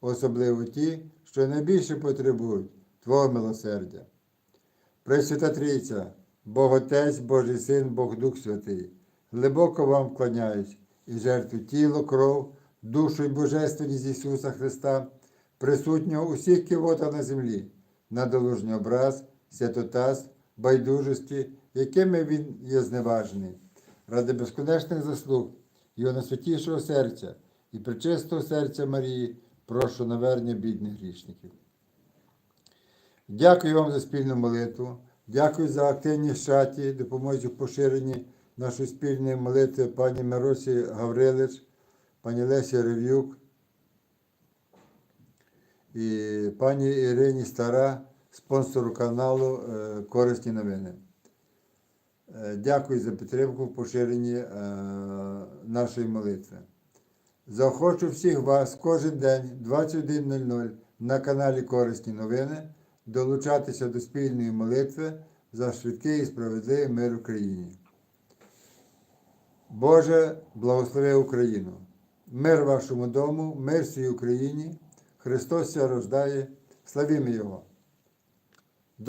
особливо ті, що найбільше потребують Твого милосердя. Пресвята Трійця, Бог Отець, Божий Син, Бог Дух Святий, глибоко вам вклоняюсь і жертву тіло, кров, душу і божественність Ісуса Христа, присутнього у всіх кивотах на землі, на долужній образ, святотаз, байдужості, якими Він є зневажений, ради безконечних заслуг Його найсвятішого серця і причистого серця Марії, прошу навернення бідних грішників. Дякую вам за спільну молитву. Дякую за активність в чаті, допомозі в поширенні нашої спільної молитви пані Миросі Гаврилич, пані Лесі Рев'юк і пані Ірині Стара, спонсору каналу е, Корисні новини. Е, Дякую за підтримку в поширенні е, нашої молитви. Заохочу всіх вас кожен день 21.00 на каналі Корисні новини долучатися до спільної молитви за швидкий і справедливий мир в Україні. Боже, благослови Україну! Мир вашому дому, мир всій Україні! Христос рождає, славімо Його!